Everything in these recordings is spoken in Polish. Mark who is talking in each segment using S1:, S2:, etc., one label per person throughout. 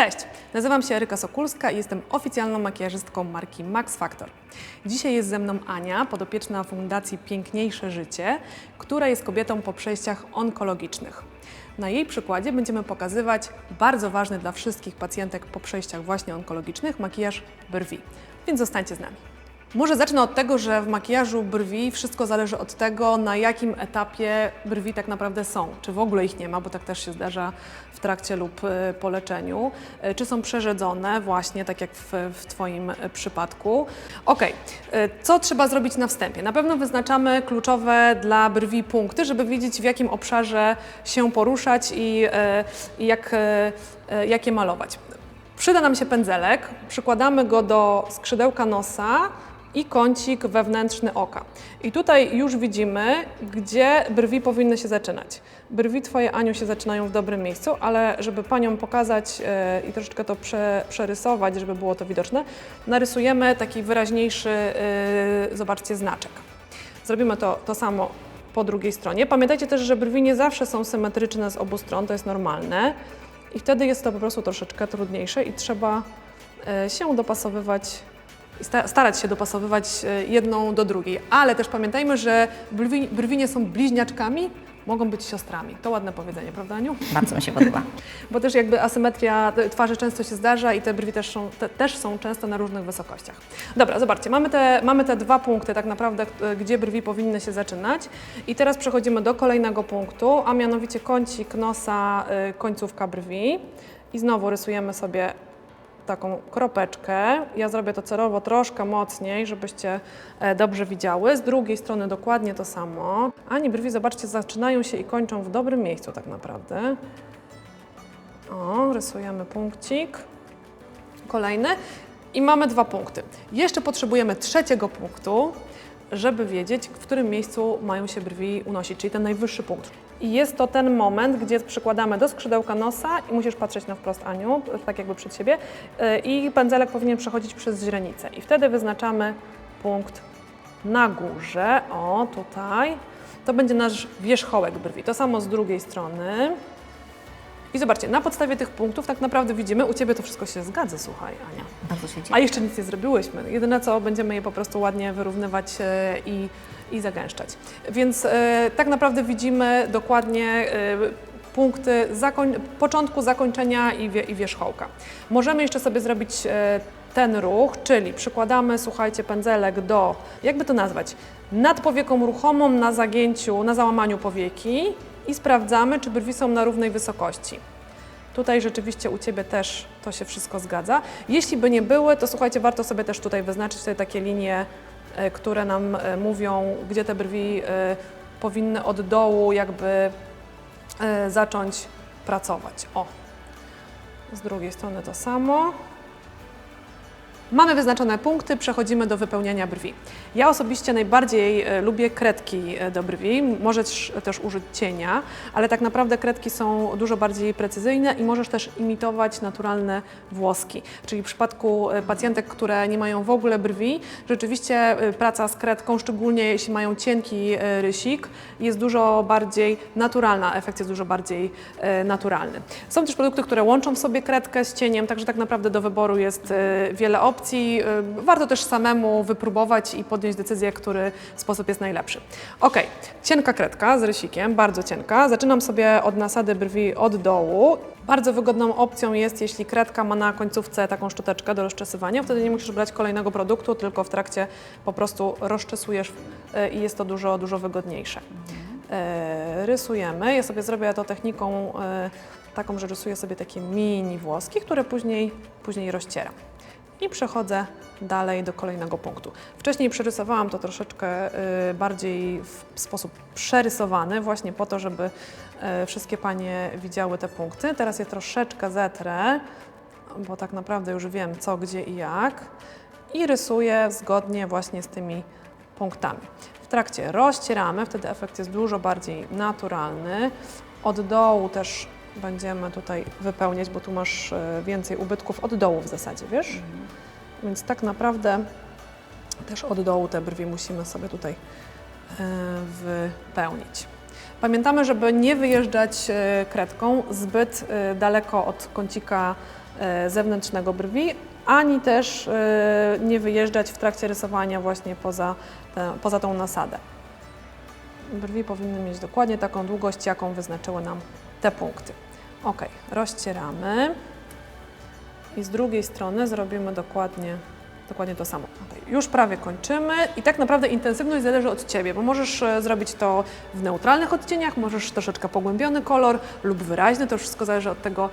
S1: Cześć, nazywam się Eryka Sokulska i jestem oficjalną makijażystką marki Max Factor. Dzisiaj jest ze mną Ania, podopieczna Fundacji Piękniejsze Życie, która jest kobietą po przejściach onkologicznych. Na jej przykładzie będziemy pokazywać bardzo ważny dla wszystkich pacjentek po przejściach właśnie onkologicznych makijaż brwi. Więc zostańcie z nami. Może zacznę od tego, że w makijażu brwi wszystko zależy od tego, na jakim etapie brwi tak naprawdę są. Czy w ogóle ich nie ma, bo tak też się zdarza w trakcie lub e, po leczeniu. E, Czy są przerzedzone, właśnie tak jak w, w Twoim e, przypadku. Ok, co trzeba zrobić na wstępie? Na pewno wyznaczamy kluczowe dla brwi punkty, żeby wiedzieć w jakim obszarze się poruszać i, i jak, jak je malować. Przyda nam się pędzelek, przykładamy go do skrzydełka nosa i kącik wewnętrzny oka. I tutaj już widzimy, gdzie brwi powinny się zaczynać. Brwi Twoje, Aniu, się zaczynają w dobrym miejscu, ale żeby Paniom pokazać e, i troszeczkę to prze, przerysować, żeby było to widoczne, narysujemy taki wyraźniejszy, e, zobaczcie, znaczek. Zrobimy to, to samo po drugiej stronie. Pamiętajcie też, że brwi nie zawsze są symetryczne z obu stron, to jest normalne. I wtedy jest to po prostu troszeczkę trudniejsze i trzeba e, się dopasowywać, i sta- starać się dopasowywać e, jedną do drugiej. Ale też pamiętajmy, że brwi, brwi nie są bliźniaczkami, mogą być siostrami. To ładne powiedzenie, prawda Aniu?
S2: Bardzo mi się podoba.
S1: Bo też jakby asymetria twarzy często się zdarza i te brwi też są, te, też są często na różnych wysokościach. Dobra, zobaczcie, mamy te, mamy te dwa punkty tak naprawdę, gdzie brwi powinny się zaczynać. I teraz przechodzimy do kolejnego punktu, a mianowicie kącik nosa, y, końcówka brwi. I znowu rysujemy sobie taką kropeczkę. Ja zrobię to celowo troszkę mocniej, żebyście e, dobrze widziały. Z drugiej strony dokładnie to samo. Ani brwi, zobaczcie, zaczynają się i kończą w dobrym miejscu tak naprawdę. O, rysujemy punkcik. Kolejny. I mamy dwa punkty. Jeszcze potrzebujemy trzeciego punktu, żeby wiedzieć, w którym miejscu mają się brwi unosić, czyli ten najwyższy punkt. I jest to ten moment, gdzie przykładamy do skrzydełka nosa i musisz patrzeć na wprost, Aniu, tak jakby przed siebie. Yy, I pędzelek powinien przechodzić przez źrenicę. I wtedy wyznaczamy punkt na górze. O, tutaj. To będzie nasz wierzchołek brwi. To samo z drugiej strony. I zobaczcie, na podstawie tych punktów tak naprawdę widzimy, u Ciebie to wszystko się zgadza, słuchaj, Ania.
S2: Bardzo się
S1: A
S2: cieszę.
S1: jeszcze nic nie zrobiłyśmy. Jedyne co, będziemy je po prostu ładnie wyrównywać e, i, i zagęszczać. Więc e, tak naprawdę widzimy dokładnie e, punkty zakoń, początku, zakończenia i, wie, i wierzchołka. Możemy jeszcze sobie zrobić e, ten ruch, czyli przykładamy, słuchajcie, pędzelek do, jakby to nazwać, nad powieką ruchomą na zagięciu, na załamaniu powieki i sprawdzamy, czy brwi są na równej wysokości. Tutaj rzeczywiście u Ciebie też to się wszystko zgadza. Jeśli by nie były, to słuchajcie, warto sobie też tutaj wyznaczyć tutaj takie linie, które nam e, mówią, gdzie te brwi e, powinny od dołu jakby e, zacząć pracować. O, z drugiej strony to samo. Mamy wyznaczone punkty, przechodzimy do wypełniania brwi. Ja osobiście najbardziej e, lubię kredki e, do brwi. Możesz też użyć cienia, ale tak naprawdę kredki są dużo bardziej precyzyjne i możesz też imitować naturalne włoski. Czyli w przypadku e, pacjentek, które nie mają w ogóle brwi, rzeczywiście praca z kredką, szczególnie jeśli mają cienki rysik, jest dużo bardziej naturalna, efekt jest dużo bardziej naturalny. Są też produkty, które łączą w sobie kredkę z cieniem, także tak naprawdę do wyboru jest wiele opcji. E, Warto też samemu wypróbować i podjąć decyzję, który sposób jest najlepszy. Ok, cienka kredka z rysikiem, bardzo cienka. Zaczynam sobie od nasady brwi od dołu. Bardzo wygodną opcją jest, jeśli kredka ma na końcówce taką szczoteczkę do rozczesywania, wtedy nie musisz brać kolejnego produktu, tylko w trakcie po prostu rozczesujesz e, i jest to dużo, dużo wygodniejsze. E, rysujemy. Ja sobie zrobię to techniką taką, że rysuję sobie takie mini włoski, które później, później rozcieram. I przechodzę dalej do kolejnego punktu. Wcześniej przerysowałam to troszeczkę y, bardziej w sposób przerysowany, właśnie po to, żeby y, wszystkie panie widziały te punkty. Teraz je troszeczkę zetrę, bo tak naprawdę już wiem co, gdzie i jak. I rysuję zgodnie właśnie z tymi punktami. W trakcie rozcieramy, wtedy efekt jest dużo bardziej naturalny. Od dołu też będziemy tutaj wypełniać, bo tu masz e, więcej ubytków od dołu w zasadzie, wiesz? Więc tak naprawdę też od dołu te brwi musimy sobie tutaj e, wypełnić. Pamiętamy, żeby nie wyjeżdżać e, kredką zbyt daleko od kącika zewnętrznego brwi, ani też nie wyjeżdżać w trakcie rysowania właśnie poza, tę- poza tą nasadę. Brwi powinny mieć dokładnie taką długość, jaką wyznaczyły nam te punkty. Ok, rozcieramy i z drugiej strony zrobimy dokładnie, dokładnie to samo. Okej, już prawie kończymy i tak naprawdę intensywność zależy od Ciebie, bo możesz e, zrobić to w neutralnych odcieniach, możesz troszeczkę pogłębiony kolor lub wyraźny, to wszystko zależy od tego,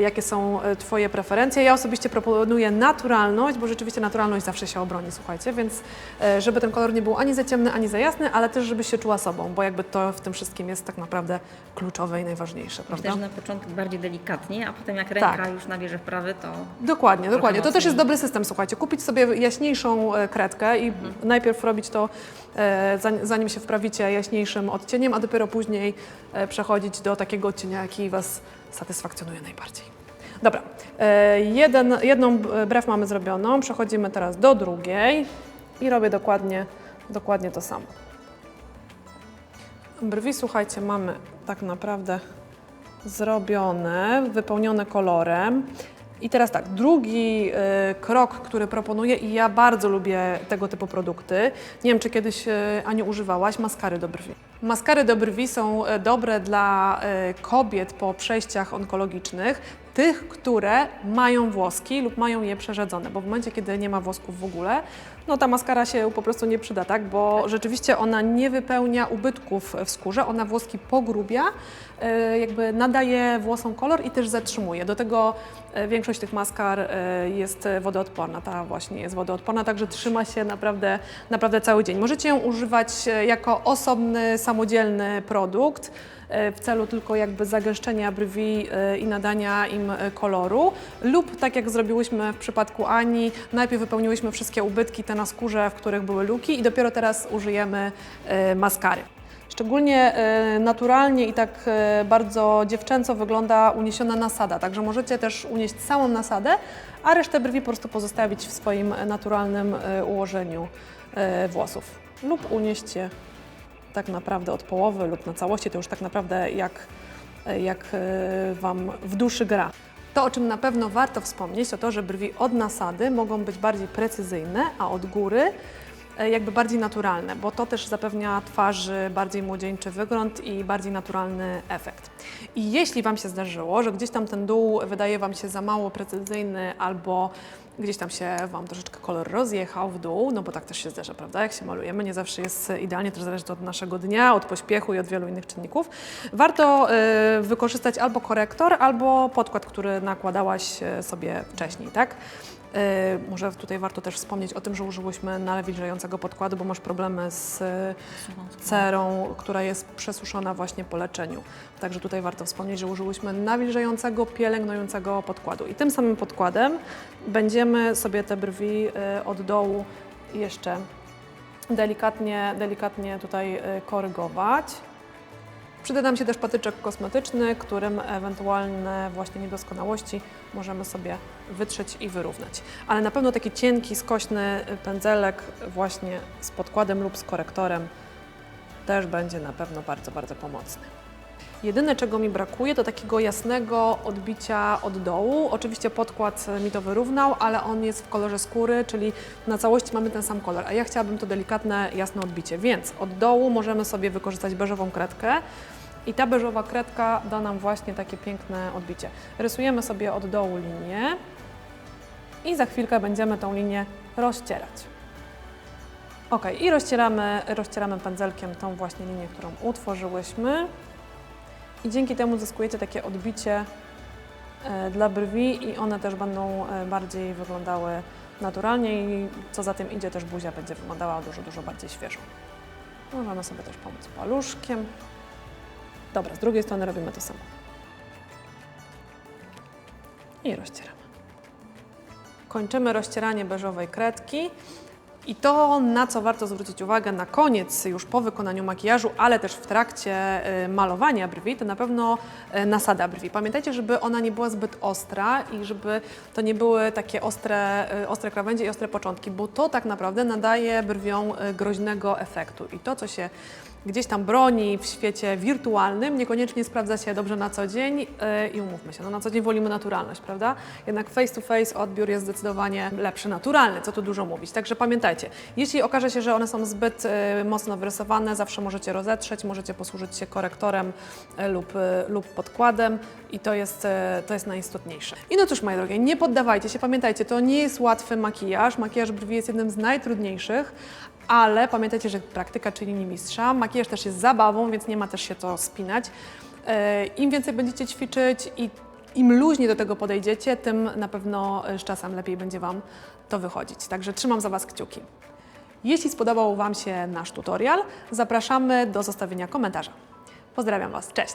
S1: jakie są e, Twoje preferencje. Ja osobiście proponuję naturalność, bo rzeczywiście naturalność zawsze się obroni, słuchajcie, więc e, żeby ten kolor nie był ani za ciemny, ani za jasny, ale też żebyś się czuła sobą, bo jakby to w tym wszystkim jest tak naprawdę kluczowe i najważniejsze, prawda?
S2: Myślę, że na początku bardziej delikatnie, a potem jak ręka
S1: Tak.
S2: już nabierze wprawy, to
S1: Dokładnie, dokładnie. To też jest dobry system, słuchajcie. Kupić sobie jaśniejszą e, kredkę i najpierw robić to, e, zanim- się wprawicie jaśniejszym odcieniem, a dopiero później e, przechodzić do takiego odcienia, jaki Was satysfakcjonuje najbardziej. Dobra, e, jeden, jedną brew mamy zrobioną, przechodzimy teraz do drugiej i robię dokładnie, dokładnie to samo. Brwi, słuchajcie, mamy tak naprawdę zrobione, wypełnione kolorem. I teraz tak, drugi y, krok, który proponuję i ja bardzo lubię tego typu produkty. Nie wiem, czy kiedyś y, Aniu używałaś maskary do brwi. Maskary do brwi są y, dobre dla y, kobiet po przejściach onkologicznych, tych, które mają włoski lub mają je przerzedzone, bo w momencie, kiedy nie ma włosków w ogóle, no ta maskara się po prostu nie przyda, tak? Bo rzeczywiście ona nie wypełnia ubytków w skórze, ona włoski pogrubia, e, jakby nadaje włosom kolor i też zatrzymuje. Do tego e, większość tych maskar e, jest wodoodporna, ta właśnie jest wodoodporna, także trzyma się naprawdę, naprawdę cały dzień. Możecie ją używać jako osobny, samodzielny produkt w celu tylko jakby zagęszczenia brwi i nadania im koloru lub tak jak zrobiłyśmy w przypadku Ani, najpierw wypełniłyśmy wszystkie ubytki te na skórze, w których były luki i dopiero teraz użyjemy e, maskary. Szczególnie e, naturalnie i tak e, bardzo dziewczęco wygląda uniesiona nasada, także możecie też unieść całą nasadę, a resztę brwi po prostu pozostawić w swoim naturalnym ułożeniu włosów lub unieść je tak naprawdę od połowy lub na całości, to już tak naprawdę jak, jak Wam w duszy gra. To, o czym na pewno warto wspomnieć, to to, że brwi od nasady mogą być bardziej precyzyjne, a od góry jakby bardziej naturalne, bo to też zapewnia twarzy bardziej młodzieńczy wygląd i bardziej naturalny efekt. I jeśli Wam się zdarzyło, że gdzieś tam ten dół wydaje Wam się za mało precyzyjny albo gdzieś tam się Wam troszeczkę kolor rozjechał w dół, no bo tak też się zdarza, prawda? Jak się malujemy, nie zawsze jest idealnie, też zależy to od naszego dnia, od pośpiechu i od wielu innych czynników. Warto y, wykorzystać albo korektor, albo podkład, który nakładałaś y, sobie wcześniej, tak? Y, może tutaj warto też wspomnieć o tym, że użyłyśmy nawilżającego podkładu, bo masz problemy z y, cerą, która jest przesuszona właśnie po leczeniu. Także tutaj warto wspomnieć, że użyłyśmy nawilżającego, pielęgnującego podkładu. I tym samym podkładem będziemy sobie te brwi y, od dołu jeszcze delikatnie, delikatnie tutaj korygować. Przyda nam się też patyczek kosmetyczny, którym ewentualne właśnie niedoskonałości możemy sobie wytrzeć i wyrównać. Ale na pewno taki cienki, skośny pędzelek właśnie z podkładem lub z korektorem też będzie na pewno bardzo, bardzo pomocny. Jedyne, czego mi brakuje, to takiego jasnego odbicia od dołu. Oczywiście podkład mi to wyrównał, ale on jest w kolorze skóry, czyli na całości mamy ten sam kolor, a ja chciałabym to delikatne, jasne odbicie, więc od dołu możemy sobie wykorzystać beżową kredkę i ta beżowa kredka da nam właśnie takie piękne odbicie. Rysujemy sobie od dołu linię i za chwilkę będziemy tą linię rozcierać. Ok, i rozcieramy, rozcieramy pędzelkiem tą właśnie linię, którą utworzyłyśmy. I dzięki temu zyskujecie takie odbicie e, dla brwi i one też będą e, bardziej wyglądały naturalnie i co za tym idzie też buzia będzie wyglądała dużo, dużo bardziej świeżo. Możemy sobie też pomóc paluszkiem. Dobra, z drugiej strony robimy to samo. I rozcieramy. Kończymy rozcieranie beżowej kredki. I to, na co warto zwrócić uwagę na koniec, już po wykonaniu makijażu, ale też w trakcie y, malowania brwi, to na pewno y, nasada brwi. Pamiętajcie, żeby ona nie była zbyt ostra i żeby to nie były takie ostre, y, ostre krawędzie i ostre początki, bo to tak naprawdę nadaje brwiom groźnego efektu. I to, co się gdzieś tam broni w świecie wirtualnym, niekoniecznie sprawdza się dobrze na co dzień yy, i umówmy się, no na co dzień wolimy naturalność, prawda? Jednak face to face odbiór jest zdecydowanie lepszy, naturalny, co tu dużo mówić. Także pamiętajcie, jeśli okaże się, że one są zbyt yy, mocno wyrysowane, zawsze możecie rozetrzeć, możecie posłużyć się korektorem yy, lub, yy, lub podkładem i to jest, yy, to jest najistotniejsze. I no cóż, moje drogie, nie poddawajcie się, pamiętajcie, to nie jest łatwy makijaż, makijaż brwi jest jednym z najtrudniejszych, ale pamiętajcie, że praktyka czyni nie mistrza. Makijaż też jest zabawą, więc nie ma też się co spinać. E, Im więcej będziecie ćwiczyć i im luźniej do tego podejdziecie, tym na pewno e, z czasem lepiej będzie Wam to wychodzić. Także trzymam za Was kciuki. Jeśli spodobał Wam się nasz tutorial, zapraszamy do zostawienia komentarza. Pozdrawiam Was, cześć!